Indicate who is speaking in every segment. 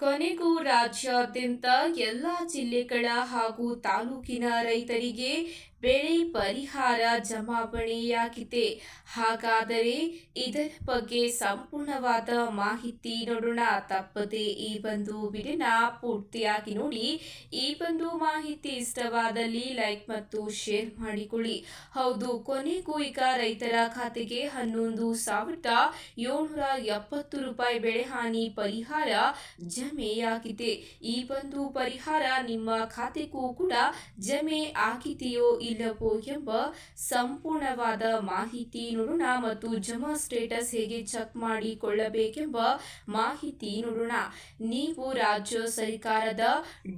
Speaker 1: ಕೊನೆಗೂ ರಾಜ್ಯಾದ್ಯಂತ ಎಲ್ಲ ಜಿಲ್ಲೆಗಳ ಹಾಗೂ ತಾಲೂಕಿನ ರೈತರಿಗೆ ಬೆಳೆ ಪರಿಹಾರ ಜಮಾವಣೆಯಾಗಿದೆ. ಹಾಗಾದರೆ ಇದರ ಬಗ್ಗೆ ಸಂಪೂರ್ಣವಾದ ಮಾಹಿತಿ ನೋಡೋಣ. ತಪ್ಪದೆ ಈ ಒಂದು ವಿಡಿಯೋನ ಪೂರ್ತಿಯಾಗಿ ನೋಡಿ. ಈ ಒಂದು ಮಾಹಿತಿ ಇಷ್ಟವಾದಲ್ಲಿ ಲೈಕ್ ಮತ್ತು ಶೇರ್ ಮಾಡಿಕೊಳ್ಳಿ. ಹೌದು, ಕೊನೆಗೂ ಈಗ ರೈತರ ಖಾತೆಗೆ ಹನ್ನೊಂದು ಸಾವಿರದ ಏಳ್ನೂರ ಎಪ್ಪತ್ತು ರೂಪಾಯಿ ಬೆಳೆ ಪರಿಹಾರ ಪರಿಹಾರ ಜಮೆಯಾಗಿದೆ ಈ ಒಂದು ಪರಿಹಾರ ನಿಮ್ಮ ಖಾತೆಗೂ ಕೂಡ ಜಮೆ ಆಗಿದೆಯೋ ಇಲ್ಲವೋ ಎಂಬ ಸಂಪೂರ್ಣವಾದ ಮಾಹಿತಿ ನೋಡೋಣ ಮತ್ತು ಜಮಾ ಸ್ಟೇಟಸ್ ಹೇಗೆ ಚೆಕ್ ಮಾಡಿಕೊಳ್ಳಬೇಕೆಂಬ ಮಾಹಿತಿ ನೋಡೋಣ. ನೀವು ರಾಜ್ಯ ಸರ್ಕಾರದ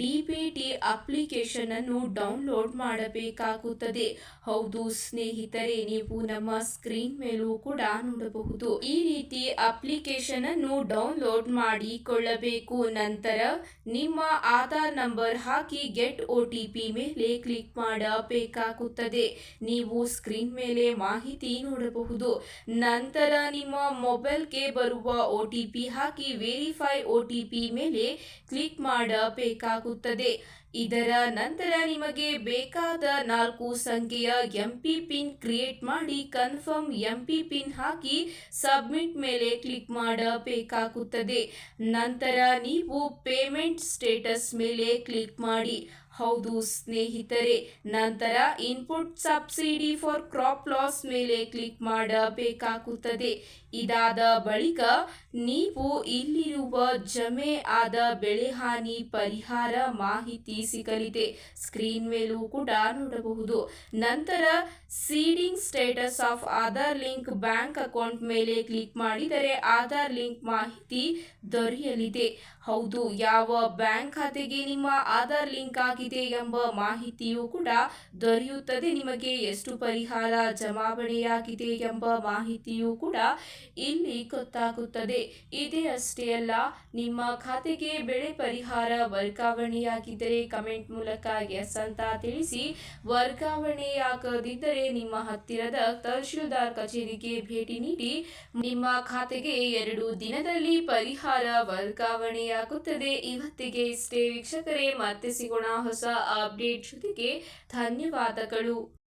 Speaker 1: ಡಿಬಿಟಿ ಅಪ್ಲಿಕೇಶನ್ ಅನ್ನು ಡೌನ್ಲೋಡ್ ಮಾಡಬೇಕಾಗುತ್ತದೆ. ಹೌದು ಸ್ನೇಹಿತರೆ, ನೀವು ನಮ್ಮ ಸ್ಕ್ರೀನ್ ಮೇಲೂ ಕೂಡ ನೋಡಬಹುದು. ಈ ರೀತಿ ಅಪ್ಲಿಕೇಶನ್ ಅನ್ನು ಡೌನ್ಲೋಡ್ ಮಾಡಿಕೊಳ್ಳಬೇಕು. ನಂತರ ನಿಮ್ಮ ಆಧಾರ್ ನಂಬರ್ ಹಾಕಿ ಗೆಟ್ ಒ ಟಿ ಪಿ ಮೇಲೆ ಕ್ಲಿಕ್ ಮಾಡಬೇಕಾಗುತ್ತದೆ. ನೀವು ಸ್ಕ್ರೀನ್ ಮೇಲೆ ಮಾಹಿತಿ ನೋಡಬಹುದು. ನಂತರ ನಿಮ್ಮ ಮೊಬೈಲ್ಗೆ ಬರುವ ಒ ಟಿ ಪಿ ಹಾಕಿ ವೆರಿಫೈ ಒ ಟಿ ಪಿ ಮೇಲೆ ಕ್ಲಿಕ್ ಮಾಡಬೇಕಾಗುತ್ತದೆ. ಇದರ ನಂತರ ನಿಮಗೆ ಬೇಕಾದ ನಾಲ್ಕು ಸಂಖ್ಯೆಯ ಎಂ ಪಿ ಪಿನ್ ಕ್ರಿಯೇಟ್ ಮಾಡಿ ಕನ್ಫರ್ಮ್ ಎಂ ಪಿ ಪಿನ್ ಹಾಕಿ ಸಬ್ಮಿಟ್ ಮೇಲೆ ಕ್ಲಿಕ್ ಮಾಡಬೇಕಾಗುತ್ತದೆ. ನಂತರ ನೀವು ಪೇಮೆಂಟ್ ಸ್ಟೇಟಸ್ ಮೇಲೆ ಕ್ಲಿಕ್ ಮಾಡಿ ಹೌದು ಸ್ನೇಹಿತರೆ, ನಂತರ input subsidy for crop loss ಮೇಲೆ ಕ್ಲಿಕ್ ಮಾಡಬೇಕಾಗುತ್ತದೆ. ಇದಾದ ಬಳಿಕ ನೀವು ಇಲ್ಲಿರುವ ಜಮೆ ಆದ ಬೆಳೆ ಹಾನಿ ಪರಿಹಾರ ಮಾಹಿತಿ ಸಿಗಲಿದೆ. ಸ್ಕ್ರೀನ್ ಮೇಲೂ ಕೂಡ ನೋಡಬಹುದು. ನಂತರ seeding status of Aadhaar link bank account ಮೇಲೆ ಕ್ಲಿಕ್ ಮಾಡಿದರೆ ಆಧಾರ್ ಲಿಂಕ್ ಮಾಹಿತಿ ದೊರೆಯಲಿದೆ. ಹೌದು, ಯಾವ ಬ್ಯಾಂಕ್ ಖಾತೆಗೆ ನಿಮ್ಮ ಆಧಾರ್ ಲಿಂಕ್ ಆಗಿದೆ ಎಂಬ ಮಾಹಿತಿಯು ಕೂಡ ದೊರೆಯುತ್ತದೆ. ನಿಮಗೆ ಎಷ್ಟು ಪರಿಹಾರ ಜಮಾವಣೆಯಾಗಿದೆ ಎಂಬ ಮಾಹಿತಿಯು ಕೂಡ ಇಲ್ಲಿ ಗೊತ್ತಾಗುತ್ತದೆ. ಇದೇ ಅಷ್ಟೇ ಅಲ್ಲ, ನಿಮ್ಮ ಖಾತೆಗೆ ಬೆಳೆ ಪರಿಹಾರ ವರ್ಗಾವಣೆಯಾಗಿದ್ದರೆ ಕಮೆಂಟ್ ಮೂಲಕ ಎಸ್ ಅಂತ ತಿಳಿಸಿ. ವರ್ಗಾವಣೆಯಾಗದಿದ್ದರೆ ನಿಮ್ಮ ಹತ್ತಿರದ ತಹಶೀಲ್ದಾರ್ ಕಚೇರಿಗೆ ಭೇಟಿ ನೀಡಿ. ನಿಮ್ಮ ಖಾತೆಗೆ ಎರಡು ದಿನದಲ್ಲಿ ಪರಿಹಾರ ವರ್ಗಾವಣೆಯಾಗುತ್ತದೆ. ಇವತ್ತಿಗೆ ಇಷ್ಟೇ ವೀಕ್ಷಕರೇ ಮತ್ತೆ ಸಿಗೋಣ ಹೊಸ ಅಪ್ಡೇಟ್ ಜೊತೆಗೆ ಧನ್ಯವಾದಗಳು.